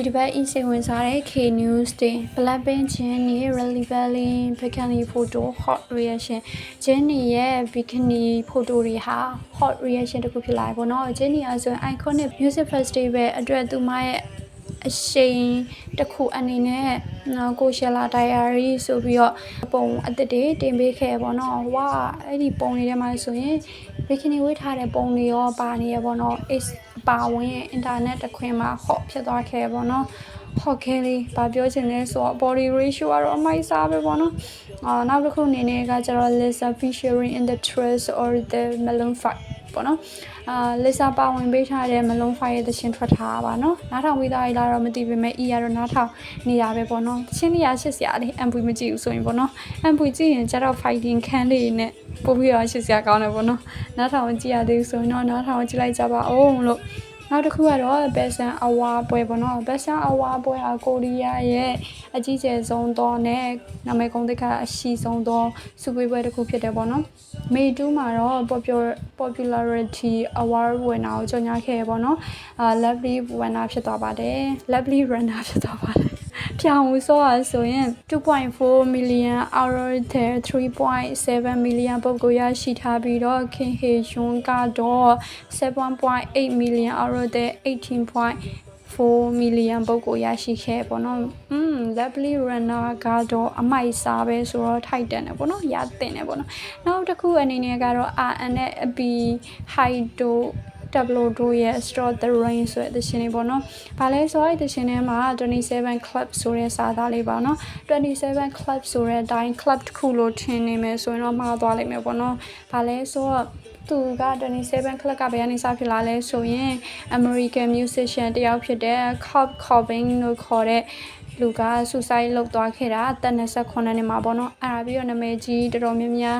ဒီတစ်ပတ်ဤစိတ်ဝင်စားတဲ့ K News တွေ Blackpink ချင်းနေ Rally Valley Bikini photo hot reaction ချင်းနေရဲ့ bikini photo တွေဟာ hot reaction တစ်ခုဖြစ်လာပြီပေါ့နော်ချင်းနေအဆိုရင် iconic music festival အတွက်သူမရဲ့အရှိန်တစ်ခုအနေနဲ့နော်ကိုရှယ်လာ diary ဆိုပြီးတော့ပုံအသစ်တွေတင်ပေးခဲ့ပေါ့နော်ဝါအဲ့ဒီပုံတွေထဲမှာဆိုရင် bikini ဝတ်ထားတဲ့ပုံတွေရောပါနေရပေါ့နော် X ပါဝင်အင်တာနက်တစ်ခွင်မှာ hot ဖြစ်သွားခဲ့ပေါ့နော် hot ခဲလေးဗာပြောချင်လဲဆိုတော့ body ratio ကတော့အမိုက်စားပဲပေါ့နော်အာနောက်တစ်ခုအနေနဲ့ကကျတော့ Lisa featuring in the dress or the melon fight ပေါ့နော်အာ Lisa ပါဝင်ပေးထားတဲ့ melon fight ရဲ့သရှင်ထွက်ထားပါနော်နားထောင်ပြီးသားကြီးလားတော့မသိပေမဲ့ E ရတော့နားထောင်နေတာပဲပေါ့နော်သရှင်လေးရရှစ်စရာလေး MV မကြည့်ဘူးဆိုရင်ပေါ့နော် MV ကြည့်ရင်ကျတော့ fighting ခန်းလေးနဲ့ပို့ပြီးတော့ရှစ်စရာကောင်းတယ်ပေါ့နော်နားထောင်ကြည့်ရသေးဘူးဆိုရင်တော့နားထောင်ကြည့်လိုက်ကြပါဦးလို့ နောက်တစ်ခုကတော့ Best Award ပွဲပေါ့နော် Best Award ပွဲဟာကိုရီးယားရဲ့အကြီးကျယ်ဆုံးသောနဲ့နာမည်ကုန်တဲ့ကအရှိဆုံးသောစုပွဲပွဲတစ်ခုဖြစ်တယ်ပေါ့နော်မေ2မှာတော့ Popular Popularity Award winner ကိုကြော်ညာခဲ့ရပေါ့နော်အာ Lovely winner ဖြစ်သွားပါတယ် Lovely runner ဖြစ်သွားပါတယ် ပြောင်းဦးဆိုအားဆိုရင်2.4 million out of the 3.7 million ပုဂ္ဂိုလ်ရရှိထားပြီးတော့ခင်ဟေယွန်းကတော့7.8 million out of the 18.4 million ပုဂ္ဂိုလ်ရရှိခဲ့ပေါ့နော်။อืม lovely runner ကတော့အမိုက်စားပဲဆိုတော့ထိုက်တန်တယ်ပေါ့နော်။ရတင်တယ်ပေါ့နော်။နောက်တစ်ခုအနေနဲ့ကတော့ RN နဲ့ AB Hydro တဘလိုတို့ရဲ့ Straw the Rain ဆိုတဲ့သရှင်လေးပေါ့နော်။ဘာလဲဆိုတော့ဒီသရှင်ထဲမှာ27 club ဆိုတဲ့စာသားလေးပါနော်။27 club ဆိုတဲ့အတိုင်း club တစ်ခုလို့ထင်နေမယ်ဆိုရင်တော့မှားသွားလိမ့်မယ်ပေါ့နော်။ဘာလဲဆိုတော့သူက27 club ကဘယ်ကနေစဖြစ်လာလဲဆိုရင် American musician တယောက်ဖြစ်တဲ့ Kurt Cobain လို့ခေါ်တဲ့လူက suicide လုပ်သွားခဲ့တာအသက်28နှစ်မှာပေါ့နော်အဲ့ဒါပြီးတော့နာမည်ကြီးတော်တော်များများ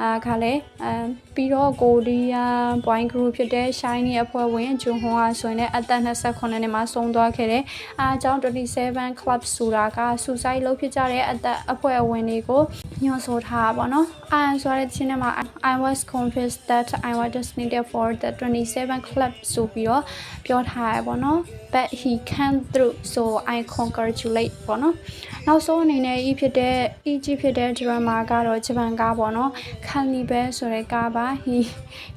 အာခါလဲအမ်ပြီးတော့ကိုရီးယား boy group ဖြစ်တဲ့ Shiny အဖွဲ့ဝင်ဂျွန်ဟွန်ဟာဆိုရင်လည်းအသက်28နှစ်မှာဆုံးသွားခဲ့တယ်အားကြောင့်27 club ဆိုတာက suicide လုပ်ဖြစ်ကြတဲ့အသက်အဖွဲ့ဝင်တွေကိုညှို့ဆိုထားပါတော့အာဆိုတဲ့ချင်းထဲမှာ I was convinced that I was designated for the 27 club ဆိုပြီးတော့ပြောထားရပါတော့ but he came through so I congratulate ပေါ့နော်နောက်ဆုံးအနေနဲ့ E ဖြစ်တဲ့ EG ဖြစ်တဲ့ drama ကတော့ဂျပန်ကားပေါ့နော် Carnival ဆိုတဲ့ကားပါ he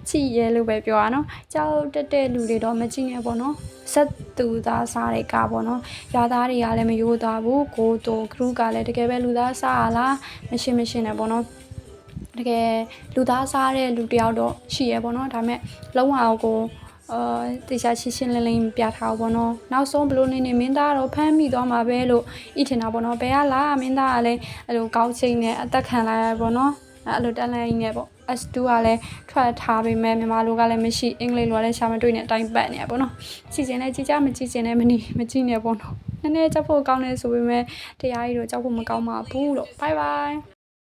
ကြည့်ရဲလို့ပဲပြောရနော်ကြောက်တက်တဲ့လူတွေတော့မကြည့်နဲ့ပေါ့နော်ဇက်သူသားစားတဲ့ကားပေါ့နော်ရွာသားတွေကလည်းမယိုးသွားဘူးကိုတို crew ကလည်းတကယ်ပဲလူသားစားရလားမရှင်းမရှင်းနဲ့ပေါ့နော်တကယ်လူသားစားတဲ့လူတယောက်တော့ရှိရပေါ့နော်ဒါပေမဲ့လုံးဝကိုအာတေချာရှင်းရှင်းလင်းလင်းပြထားပါတော့နောက်ဆုံးဘလို့နေနေမင်းသားတော့ဖမ်းမိသွားမှာပဲလို့ဤထင်တာပေါ့နော်ဘယ်ကလားမင်းသားကလည်းအဲ့လိုကောက်ချိန်နဲ့အသက်ခံလာရပေါ့နော် အဲ့လိုတန်လိုင်းနေပေါ့ S2 ကလည်းထွက်ထားပေမဲ့မြန်မာလိုကလည်းမရှိအင်္ဂလိပ်လိုကလည်းရှာမတွေ့နဲ့အတိုင်းပတ်နေရပေါ့နော်ကြည့်ချင်လဲကြည့်ကြမကြည့်ချင်လဲမနေမကြည့်နဲ့ပေါ့နော်နည်းနည်းကြောက်ဖို့ကောင်းတယ်ဆိုပေမဲ့တရားကြီးတော့ကြောက်ဖို့မကောင်းပါဘူးလို့ bye bye